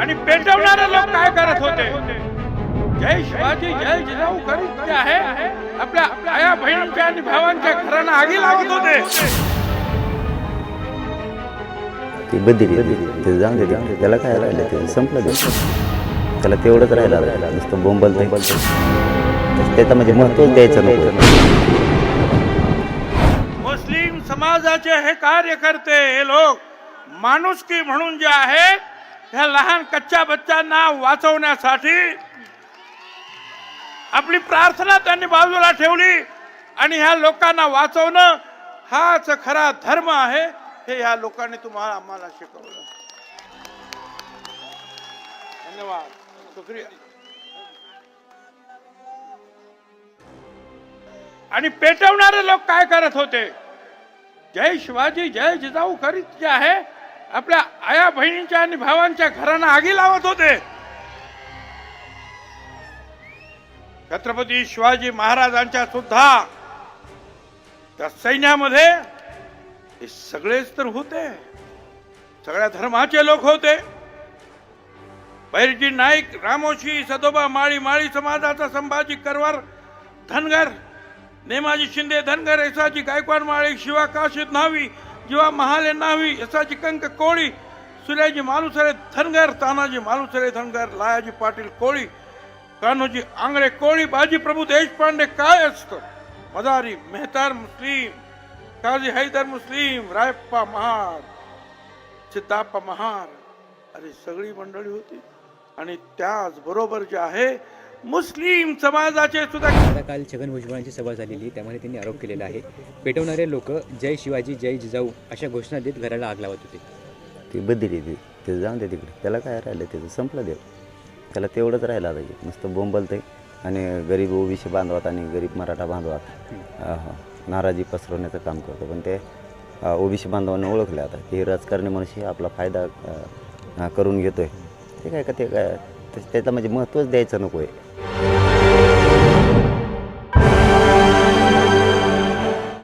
आणि पेटवणारे लोक काय करत होते? जय शिवाजी जय जिजाऊ करीत जे आहे आपल्या आया बहिणींच्या आणि भावांच्या घरांना आगी लावत होते. ती बदिली ते जाऊन दे. त्याला काय राहिलं ते? संपलं ते. त्याला तेवढंच राहिलं राहिला नुसतं बोंबल त्याचं म्हणजे महत्वच द्यायचं नको. मुस्लिम समाजाचे हे कार्यकर्ते हे लोक माणुसकी म्हणून जे आहे ह्या लहान कच्च्या बच्चांना वाचवण्यासाठी आपली प्रार्थना त्यांनी बाजूला ठेवली आणि ह्या लोकांना वाचवणं हाच खरा धर्म आहे. हे ह्या लोकांनी तुम्हाला आम्हाला शिकवलं. धन्यवाद. शुक्रिया. आणि पेटवणारे लोक काय करत होते? जय शिवाजी जय जिजाऊ करीत जे आहे. आपल्या आया बहिणींच्या आणि भावांच्या घरांना आगी लावत होते. छत्रपती शिवाजी महाराजांच्या सुद्धा त्या सैन्यामध्ये हे सगळेच तर होते. सगळ्या धर्माचे लोक होते. बैरजी नाईक रामोशी सदोबा माळी माळी समाजाचा संभाजी करवार धनगर नेमाजी शिंदे धनगर एसाजी गायकवाड माळी शिवा काशीद न्हावी जीवा महाले नावी यसाची कंक कोळी सूर्याजी मालुसरे धनगर तानाजी मालुसरे धनगर लायाजी पाटील कोळी कान्होजी आंगळे कोळी बाजी प्रभू देशपांडे काय असतं? मदारी मेहतार मुस्लिम काजी हैदर मुस्लिम रायप्पा महार सिद्धाप्पा महार अरे सगळी मंडळी होती. आणि त्याचबरोबर जे आहे मुस्लिम समाजाचे सुद्धा आता काल छगन भुजबळांची सभा झालेली त्यामध्ये त्यांनी आरोप केलेला आहे. पेटवणारे लोक जय शिवाजी जय जिजाऊ अशा घोषणा देत घराला आग लावत होते. ती बदिली ती ते जाऊन दे तिकडे. त्याला काय राहिलं? त्याचं संपलं ते त्याला तेवढंच राहिलं आता ते. नुसतं बोंबलतंय आणि गरीब ओबीसी बांधवात आणि गरीब मराठा बांधवात. नाराजी पसरवण्याचं काम करतो. पण ते ओबीसी बांधवांना ओळखले आता. की राजकारणी मनुष्य आपला फायदा करून घेतोय. ते काय का ते काय त्याचं म्हणजे महत्त्वच द्यायचं नको आहे